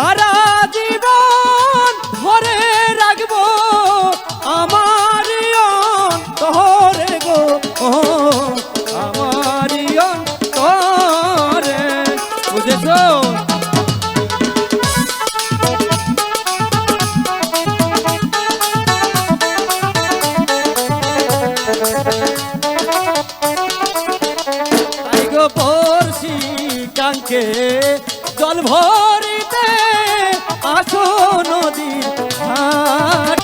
সারা জীবন ধরে রাখব আমার তোরে গো। আমার তোরে বুঝেছ? কাঙ্কে জল ভরিতে আসো নদীর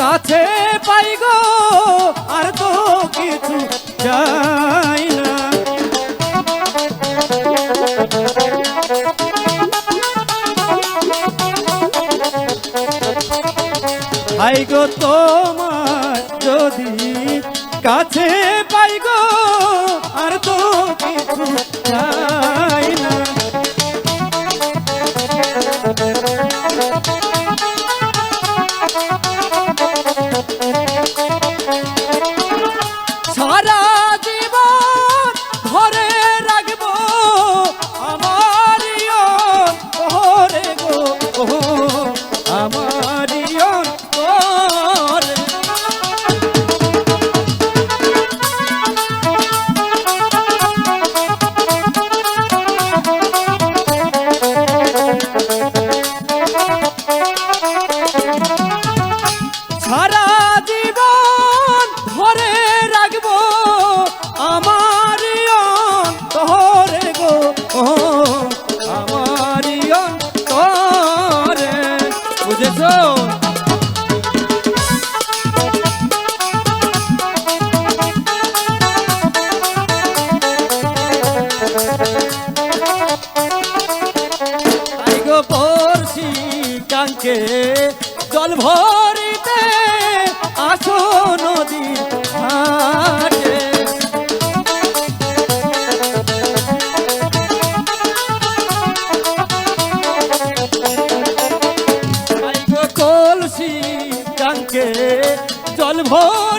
কাছে পাই গো, আর তো কিছু চাই না। হাই গো তোমার, যদি কাছে পাই গো, আর তো কিছু সারা কাঙ্কে জল ভরিতে আসো নদী কলসি টানকে জল ভরিতে